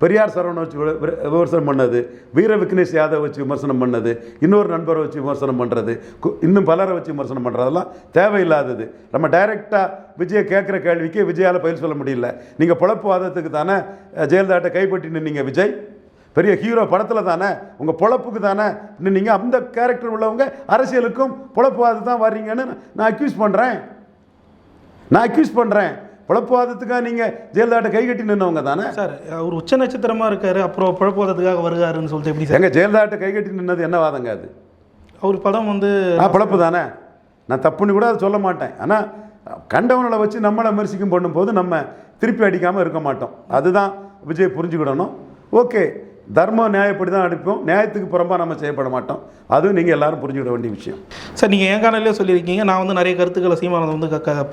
பெரியார் சரவணை வச்சு வி- விமர்சனம் பண்ணது வீர விக்னேஷ் யாதவ் வச்சு விமர்சனம் பண்ணது இன்னொரு நண்பரை வச்சு விமர்சனம் பண்ணுறது இன்னும் பலரை வச்சு விமர்சனம் பண்ணுறதெல்லாம் தேவையில்லாதது. நம்ம டைரெக்டாக விஜயை கேட்குற கேள்விக்கு விஜயால் பதில் சொல்ல முடியல. நீங்கள் பொழப்புவாதத்துக்கு தானே ஜெயலலிதாட்ட கைப்பற்றி நின்னீங்க விஜய்? பெரிய ஹீரோ படத்தில் தானே உங்கள் பொழப்புக்கு தானே நின்னீங்க அந்த கேரக்டர் உள்ளவங்க அரசியலுக்கும் பொழப்புவாதம் தான் வர்றீங்கன்னு நான் அக்யூஸ் பண்ணுறேன் நான் அக்யூஸ் பண்ணுறேன் பொழப்புவாதத்துக்காக நீங்கள் ஜெயலலிதாட்ட கை கட்டி நின்னவங்க தானே? சார் அவர் உச்ச நட்சத்திரமா இருக்காரு அப்புறம் குழப்பத்துக்காக வருகாருன்னு சொல்லிட்டு எப்படி சார்? எங்க ஜெயலலிதாட்ட கை கட்டி நின்னது என்ன வாதங்க அது? அவர் படம் வந்து நான் பிழப்பு தானே? நான் தப்புன்னு கூட அதை சொல்ல மாட்டேன். ஆனால் கண்டவனை வச்சு நம்மளை விமர்சிக்கும் பண்ணும்போது நம்ம திருப்பி அடிக்காமல் இருக்க மாட்டோம். அதுதான் விஜய் புரிஞ்சுக்கிடணும். ஓகே. தர்மம் நியாயப்படி தான் அடிப்போம். நியாயத்துக்கு புறம்பா நம்ம செய்யப்பட மாட்டோம். அதுவும் நீங்கள் எல்லாரும் புரிஞ்சுக்கிட வேண்டிய விஷயம். சார் நீங்கள் என் காணொலியே சொல்லியிருக்கீங்க. நான் வந்து நிறைய கருத்துக்களை சீமானந்த் வந்து க-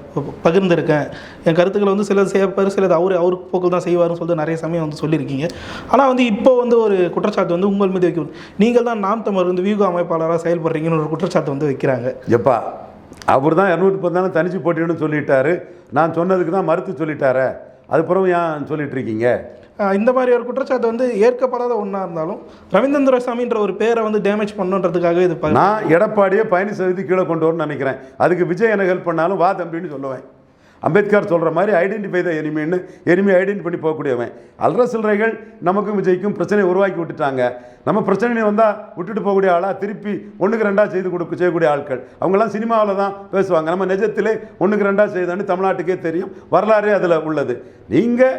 பகிர்ந்திருக்கேன். என் கருத்துக்களை வந்து சிலது செய்யப்பார் சிலது அவர் அவர் போக்கில் தான் செய்வார்னு சொல்லிட்டு நிறைய சமயம் வந்து சொல்லியிருக்கீங்க. ஆனால் வந்து இப்போ வந்து ஒரு குற்றச்சாட்டு வந்து உங்கள் மீது வைக்க நீங்கள் தான் நாம் தமிழர் வந்து வியூக அமைப்பாளராக செயல்படுறீங்கன்னு ஒரு குற்றச்சாட்டு வந்து வைக்கிறாங்க. எப்பா அவர் தான் இரநூத்தி பத்தான தனிச்சு போட்டின்னு சொல்லிட்டாரு. நான் சொன்னதுக்கு தான் மறுத்து சொல்லிட்டாரே. அதுக்கப்புறம் ஏன் சொல்லிட்டு இருக்கீங்க? இந்த மாதிரி ஒரு குற்றச்சாட்டு வந்து ஏற்கப்படாத ஒன்றா இருந்தாலும் ரவீந்திரன் துரைசாமின்ற ஒரு பேரை வந்து டேமேஜ் பண்ணுன்றதுக்காகவே இது நான் எடப்பாடியை பயணி கீழே கொண்டு வரணும்னு நினைக்கிறேன். அதுக்கு விஜய் எனக்கு ஹெல்ப் பண்ணாலும் வா தம்பின்னு சொல்லுவேன். அம்பேத்கர் சொல்கிற மாதிரி ஐடென்டிஃபை த எனிமின்னு எனிமி ஐடென்டி பண்ணி போகக்கூடியவன். அல்ற சில்லறைகள் நமக்கும் விஜய்க்கும் பிரச்சனையை உருவாக்கி விட்டுட்டாங்க. நம்ம பிரச்சனை வந்தால் விட்டுட்டு போகக்கூடிய ஆளாக திருப்பி ஒன்றுக்கு ரெண்டாக செய்து கொடுக்க செய்யக்கூடிய ஆட்கள். அவங்கெல்லாம் சினிமாவில் தான் பேசுவாங்க. நம்ம நிஜத்திலே ஒன்றுக்கு ரெண்டாக செய்தோன்னு தமிழ்நாட்டுக்கே தெரியும். வரலாறே அதில் உள்ளது. நீங்கள்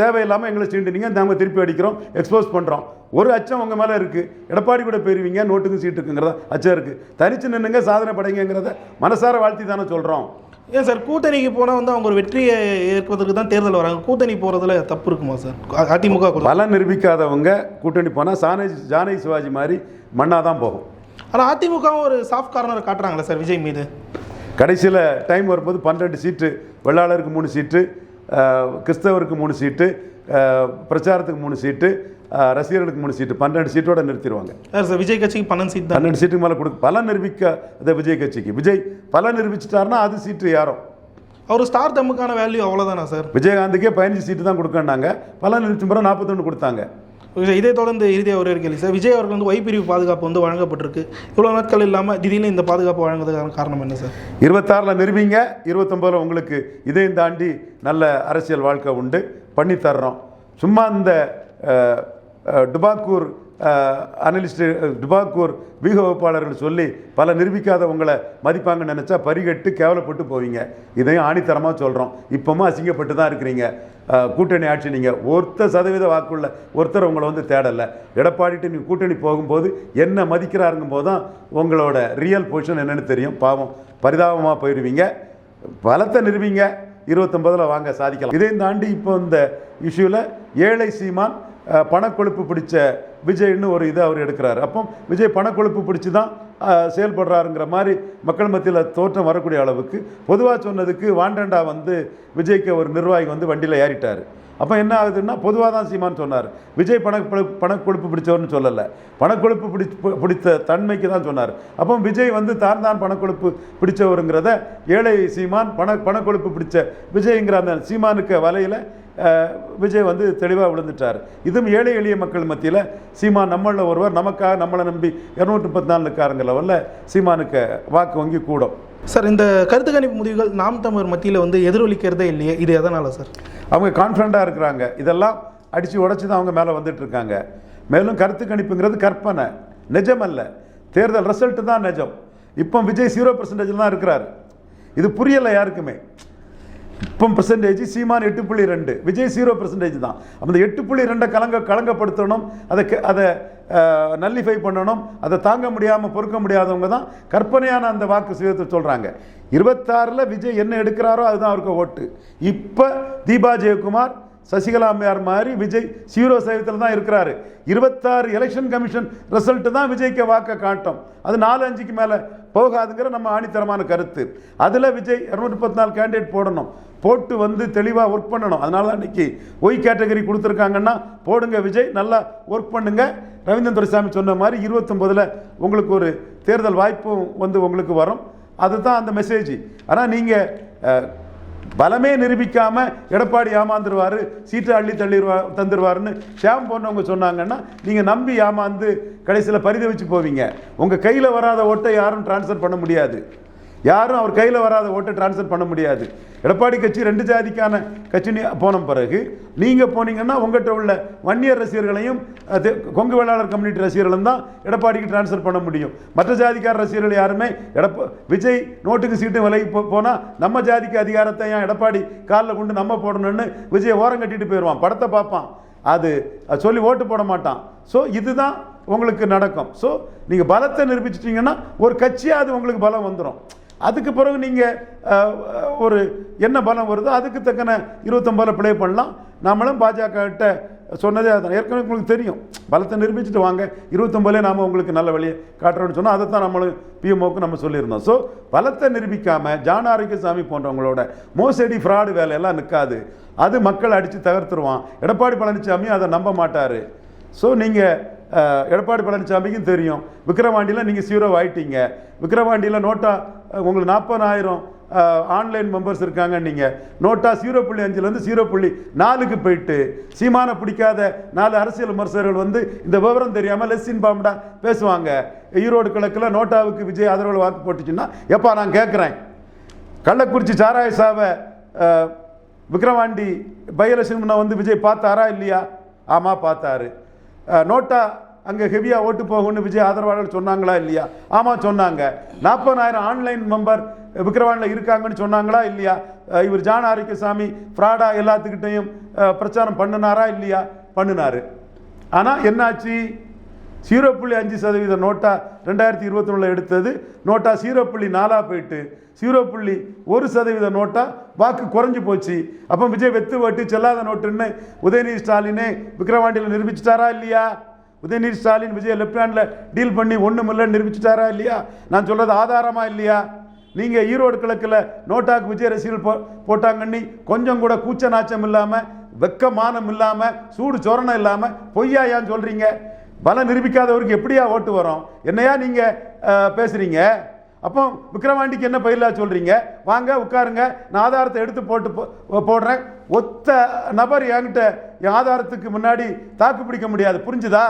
தேவையில்லாமல் எங்களை சீண்டுனீங்க நாங்கள் திருப்பி அடிக்கிறோம் எக்ஸ்போஸ் பண்ணுறோம் ஒரு அச்சம் உங்கள் மேலே இருக்குது எடப்பாடி கூட பெறுவீங்க நோட்டுக்கும் சீட்டுக்குங்கிறதா அச்சம் இருக்குது தனிச்சு நின்னுங்க சாதனை படைங்கிறத மனசார வாழ்த்தி தானே சொல்கிறோம் ஏன் சார் கூட்டணிக்கு போனால் வந்து அவங்க ஒரு வெற்றியை ஏற்பதற்கு தான் தேர்தல் வராங்க. கூட்டணி போகிறதுல தப்பு இருக்குமா சார்? அதிமுக பலம் நிரூபிக்காதவங்க கூட்டணி போனால் சானை ஜானகி சிவாஜி மாதிரி மண்ணாக தான் போகும். ஆனால் அதிமுகவும் ஒரு சாஃப்ட் கார்னர் காட்டுறாங்களே சார் விஜய் மீது. கடைசியில் டைம் வரும்போது பன்னெண்டு சீட்டு வெள்ளாளருக்கு மூணு சீட்டு கிறிஸ்தவருக்கு மூணு சீட்டு பிரச்சாரத்துக்கு மூணு சீட்டு ரசிகர்களுக்கு மூணு சீட்டு பன்னெண்டு சீட்டோட நிறுத்திடுவாங்க. சார் விஜய் கட்சிக்கு பன்னெண்டு சீட் பன்னெண்டு சீட்டுக்கு மேலே கொடுக்க பல நிரூபிக்க இந்த விஜய் கட்சிக்கு. விஜய் பல நிரூபிச்சிட்டாருன்னா அது சீட்டு யாரும் அவர் ஸ்டார் தம்முக்கான வேல்யூ அவ்வளோதானா சார்? விஜயகாந்துக்கே பதினஞ்சு சீட்டு தான் கொடுக்கண்டாங்க பல நிறுத்தி முறை நாற்பத்தொன்று கொடுத்தாங்க. இதை தொடர்ந்து இறுதி ஒரு கேள்வி சார் விஜய் அவர்கள் வந்து ஒய்பிரிவு பாதுகாப்பு வந்து வழங்கப்பட்டிருக்கு. இவ்வளோ நாட்கள் இல்லாமல் திடீர்னு இந்த பாதுகாப்பு வழங்குவதற்கான காரணம் என்ன சார் இருபத்தாறில் நிறுவீங்க இருபத்தொம்போதில் உங்களுக்கு இதையும் தாண்டி நல்ல அரசியல் வாழ்க்கை உண்டு. பண்ணி தர்றோம். சும்மா இந்த டுபாக்கூர் அனலிஸ்ட் டுபாக்கூர் வீக வகுப்பாளர்கள் சொல்லி பல நிரூபிக்காதவங்களை மதிப்பாங்கன்னு நினச்சா பரிகட்டு கேவலப்பட்டு போவீங்க. இதையும் ஆணித்தரமாக சொல்கிறோம் இப்போவும் அசிங்கப்பட்டு தான் இருக்கிறீங்க. கூட்டணி ஆட்சி நீங்கள் ஒருத்தர் சதவீத வாக்குள்ள ஒருத்தர் உங்களை வந்து தேடலை. எடப்பாடிட்டு நீங்கள் கூட்டணி போகும்போது என்ன மதிக்கிறாருங்கும் போது தான் உங்களோட ரியல் பொசிஷன் என்னென்னு தெரியும். பாவம் பரிதாபமாக போயிடுவீங்க பலத்தை நிறுவீங்க இருபத்தொம்பதில் வாங்க சாதிக்கலாம். இதையும் தாண்டி இப்போ இந்த இஷ்யூவில் ஏழை சீமான் பணக்கொழுப்பு பிடிச்ச விஜய்னு ஒரு இதை அவர் எடுக்கிறார். அப்போ விஜய் பணக்கொழுப்பு பிடிச்சி தான் செயல்படுறாருங்கிற மாதிரி மக்கள் மத்தியில் தோற்றம் வரக்கூடிய அளவுக்கு பொதுவாக சொன்னதுக்கு வாண்டண்டா வந்து விஜய்க்கு ஒரு நிர்வாகி வந்து வண்டியில் ஏறிட்டார். அப்போ என்ன ஆகுதுன்னா பொதுவாக தான் சீமான் சொன்னார். விஜய் பண பணக்கொழுப்பு பிடிச்சவர்னு சொல்லலை. பணக்கொழுப்பு பிடி பிடித்த தன்மைக்கு தான் சொன்னார். அப்போ விஜய் வந்து தான் தான் பணக்கொழுப்பு பிடிச்சவருங்கிறத ஏழை சீமான் பண பணக்கொழுப்பு பிடிச்ச விஜய்ங்கிற அந்த சீமானுக்கு வலையில் விஜய் வந்து தெளிவாக விழுந்துட்டார். இதுவும் ஏழை எளிய மக்கள் மத்தியில் சீமான் நம்மளில் ஒருவர் நமக்காக நம்மளை நம்பி இரநூற்றி முப்பத்தி நாலுக்காரங்க லெவலில் சீமானுக்கு வாக்கு வங்கி கூடும். சார் இந்த கருத்து கணிப்பு முடிவுகள் நாம் தமிழர் மத்தியில் வந்து எதிரொலிக்கிறதே இல்லையே? இது எதனால் சார்? அவங்க கான்ஃபிடண்ட்டாக இருக்கிறாங்க. இதெல்லாம் அடித்து உடச்சி தான் அவங்க மேலே வந்துட்டு இருக்காங்க. மேலும் கருத்து கணிப்புங்கிறது கற்பனை நிஜம் அல்ல. தேர்தல் ரிசல்ட்டு தான் நிஜம். இப்போ விஜய் ஜீரோ பர்சன்டேஜில் தான் இருக்கிறார். இது புரியலை யாருக்குமே. இப்போ பர்சன்டேஜ் சீமான் எட்டு புள்ளி ரெண்டு. விஜய் ஜீரோ பர்சன்டேஜ் தான். அந்த எட்டு புள்ளி ரெண்டை கலங்க கலங்கப்படுத்தணும் அதை அதை நல்லிஃபை பண்ணணும் அதை தாங்க முடியாமல் பொறுக்க முடியாதவங்க தான் கற்பனையான அந்த வாக்கு சுயத்தை சொல்கிறாங்க இருபத்தாறில் விஜய் என்ன எடுக்கிறாரோ அதுதான் அவருக்கு ஓட்டு. இப்போ தீபா ஜெயக்குமார் சசிகலா அம்மையார் மாதிரி விஜய் சீரோ சதவீதத்தில் தான் இருக்கிறாரு. இருபத்தாறு எலெக்ஷன் கமிஷன் ரிசல்ட்டு தான் விஜய்க்கு வாக்க காட்டும். அது நாலு அஞ்சுக்கு மேலே போகாதுங்கிற நம்ம ஆணித்தரமான கருத்து. அதில் விஜய் இரநூத்தி முப்பத்தி நாலு கேண்டிடேட் போடணும். போட்டு வந்து தெளிவாக ஒர்க் பண்ணணும். அதனால தான் இன்னைக்கு ஒய் கேட்டகரி கொடுத்துருக்காங்கன்னா போடுங்க விஜய் நல்லா ஒர்க் பண்ணுங்க. ரவீந்திரன் துரைசாமி சொன்ன மாதிரி இருபத்தொம்போதில் உங்களுக்கு ஒரு தேர்தல் வாய்ப்பும் வந்து உங்களுக்கு வரும். அதுதான் அந்த மெசேஜ் ஆனால் நீங்கள் பலமே நிரூபிக்காம எடப்பாடி ஏமாந்துருவாரு சீட்டை அள்ளி தள்ளிடுவா தந்துடுவார்னு ஷியாம் போன்றவங்க சொன்னாங்கன்னா நீங்கள் நம்பி ஏமாந்து கடைசியில் பரிதவிச்சு போவீங்க. உங்கள் கையில் வராத ஓட்டை யாரும் டிரான்ஸ்ஃபர் பண்ண முடியாது. யாரும் அவர் கையில் வராத ஓட்டை டிரான்ஸ்ஃபர் பண்ண முடியாது. எடப்பாடி கட்சி ரெண்டு ஜாதிக்கான கட்சி போன பிறகு நீங்கள் போனீங்கன்னா உங்கள்கிட்ட உள்ள வன்னியர் ரசிகர்களையும் கொங்கு வேளாளர் கம்யூனிட்டி ரசிகர்களும் தான் எடப்பாடிக்கு டிரான்ஸ்ஃபர் பண்ண முடியும். மற்ற ஜாதிக்கார ரசிகர்கள் யாருமே எடப்பா விஜய் நோட்டுக்கு சீட்டு விலகி போ போனால் நம்ம ஜாதிக்கு அதிகாரத்தை ஏன் எடப்பாடி காலில் கொண்டு நம்ம போடணும்னு விஜய் ஓரம் கட்டிட்டு போயிடுவான் படத்தை பார்ப்பான். அது அது சொல்லி ஓட்டு போட மாட்டான். ஸோ இதுதான் உங்களுக்கு நடக்கும். ஸோ நீங்கள் பலத்தை நிரூபிச்சிட்டிங்கன்னா ஒரு கட்சியாக அது உங்களுக்கு பலம் வந்துடும் அதுக்கு பிறகு நீங்கள் ஒரு என்ன பலம் வருதோ அதுக்கு தக்கன இருபத்தொம்பதில் ப்ளே பண்ணலாம். நம்மளும் பாஜக கிட்ட சொன்னதே அதான் ஏற்கனவே உங்களுக்கு தெரியும். பலத்தை நிரூபிச்சுட்டு வாங்க. இருபத்தொம்பதுலேயே நாம் உங்களுக்கு நல்ல வழியை காட்டுறோம்னு சொன்னால் அதை தான் நம்மளும் பிஎம்ஓக்கு நம்ம சொல்லியிருந்தோம். ஸோ பலத்தை நிரூபிக்காமல் ஜான ஆரோக்கியசாமி போன்றவங்களோட மோசடி ஃப்ராடு வேலையெல்லாம் நிற்காது. அது மக்கள் அடித்து தகர்த்துருவான். எடப்பாடி பழனிசாமி அதை நம்ப மாட்டார். ஸோ நீங்கள் எடப்பாடி பழனிசாமிக்கும் தெரியும். விக்ரவாண்டியில் நீங்கள் ஜீரோ ஆயிட்டீங்க. விக்ரவாண்டியில் நோட்டா உங்களுக்கு நாற்பதாயிரம் ஆன்லைன் மெம்பர்ஸ் இருக்காங்க நீங்கள் நோட்டா ஜீரோ புள்ளி அஞ்சுலேருந்து ஜீரோ புள்ளி நாலுக்கு போயிட்டு சீமானை பிடிக்காத நாலு அரசியல் விமர்சகர்கள் வந்து இந்த விவரம் தெரியாமல் லெஸ் இன்பார்ம்டா பேசுவாங்க. ஈரோடு கிழக்கில் நோட்டாவுக்கு விஜய் ஆதரவு வாக்கு போட்டுச்சுன்னா எப்பா நான் கேட்குறேன் கள்ளக்குறிச்சி சாராய சாவை விக்ரவாண்டி பையலட்சுமி முன்ன வந்து விஜய் பார்த்தாரா இல்லையா? ஆமாம் பார்த்தாரு. நோட்டா அங்கே ஹெவியாக ஓட்டு போகும்னு விஜய் ஆதரவாளர்கள் சொன்னாங்களா இல்லையா? ஆமாம் சொன்னாங்க. நாற்பதாயிரம் ஆன்லைன் மெம்பர் விக்ரவாண்டில் இருக்காங்கன்னு சொன்னாங்களா இல்லையா? இவர் ஜான் ஆரோக்கியசாமி ஃப்ராடா எல்லாத்துக்கிட்டையும் பிரச்சாரம் பண்ணினாரா இல்லையா? பண்ணினார். ஆனால் என்னாச்சு? ஜீரோ புள்ளி அஞ்சு சதவீத நோட்டா ரெண்டாயிரத்தி இருபத்தி ஒன்றில் எடுத்தது. நோட்டா ஜீரோ புள்ளி நாலாக போயிட்டு ஜீரோ புள்ளி ஒரு சதவீத நோட்டா வாக்கு குறைஞ்சி போச்சு. அப்போ விஜய் வெத்து ஓட்டு செல்லாத நோட்டுன்னு உதயநிதி ஸ்டாலினே விக்ரவாண்டியில் நிரூபிச்சிட்டாரா இல்லையா? Udhayanidhi Stalin Vijay left handle deal பண்ணி ஒன்றும் இல்லை நிரூபிச்சிட்டாரா இல்லையா? நான் சொல்கிறது ஆதாரமாக இல்லையா? நீங்கள் ஈரோடு கிழக்கில் நோட்டாக்கு விஜய் ரசிகர்கள் போ போட்டாங்கன்னு கொஞ்சம் கூட கூச்ச நாச்சம் இல்லாமல் வெக்கமானம் இல்லாமல் சூடு சொரணம் இல்லாமல் பொய்யா ஏன் சொல்கிறீங்க பலம் நிரூபிக்காதவருக்கு எப்படியா ஓட்டு வரும்? என்னையா நீங்கள் பேசுகிறீங்க அப்போ விக்ரவாண்டிக்கு என்ன பயிலா சொல்கிறீங்க வாங்க உட்காருங்க. நான் ஆதாரத்தை எடுத்து போட்டு போ- போடுறேன். ஒத்த நபர் என்கிட்ட என் ஆதாரத்துக்கு முன்னாடி தாக்கு பிடிக்க முடியாது. புரிஞ்சுதா?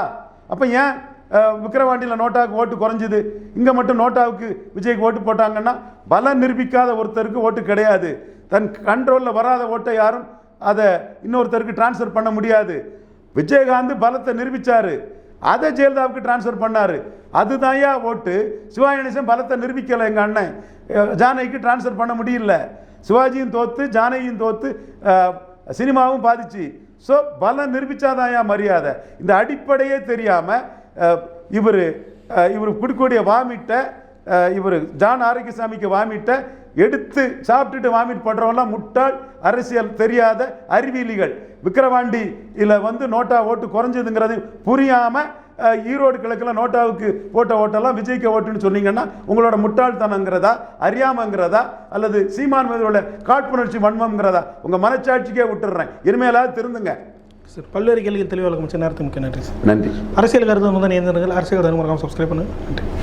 அப்போ ஏன் விக்கிரவாண்டியில் நோட்டாவுக்கு ஓட்டு குறைஞ்சுது? இங்கே மட்டும் நோட்டாவுக்கு விஜய்க்கு ஓட்டு போட்டாங்கன்னா பலம் நிரூபிக்காத ஒருத்தருக்கு ஓட்டு கிடையாது. தன் கண்ட்ரோலில் வராத ஓட்டை யாரும் அதை இன்னொருத்தருக்கு டிரான்ஸ்ஃபர் பண்ண முடியாது. விஜயகாந்த் பலத்தை நிரூபித்தார் அதை ஜெயலலிதாவுக்கு டிரான்ஸ்ஃபர் பண்ணாரு. அதுதான்யா ஓட்டு. சிவாஜி கணேசன் பலத்தை நிரூபிக்கலை எங்கள் அண்ணன். ஜானகிக்கு டிரான்ஸ்ஃபர் பண்ண முடியல. சிவாஜியும் தோத்து ஜானகியும் தோத்து சினிமாவும் பாதிச்சு. ஸோ பலம் நிரூபிச்சாதான்யா மரியாதை. இந்த அடிப்படையே தெரியாமல் இவர் இவர் கொடுக்கக்கூடிய வாமிட்டை இவர் ஜான் ஆரோக்கியசாமிக்கு வாமிட்டை எடுத்து சாப்பிட்டுட்டு வாமிட் பண்ணுறவங்களாம் முட்டாள் அரசியல் தெரியாத அறிவியலிகள். விக்கிரவாண்டி இதில் வந்து நோட்டா ஓட்டு குறைஞ்சதுங்கிறது புரியாமல் ஈரோடு கிழக்கில் நோட்டாவுக்கு போட்ட ஓட்டெல்லாம் விஜய்க்கு ஓட்டுன்னு சொன்னீங்கன்னா உங்களோட முட்டாள்தனங்கிறதா அறியாமங்கிறதா அல்லது சீமான் மீது உள்ள காழ்ப்புணர்ச்சி வன்மம்ங்கிறதா உங்கள் மனச்சாட்சிக்கே விட்டுடுறேன் இனிமேலாவது திருந்துங்க. சார் பல்வேறு கேள்விகள் தெளிவாக முடிச்ச நேரத்துக்கு மிக்க நன்றி சார். நன்றி. அரசியல் கருத்து வந்து நேர்ந்தவர்கள் அரசியல் கருத்து மறக்காம சப்ஸ்கிரைப் பண்ணுங்க. நன்றி.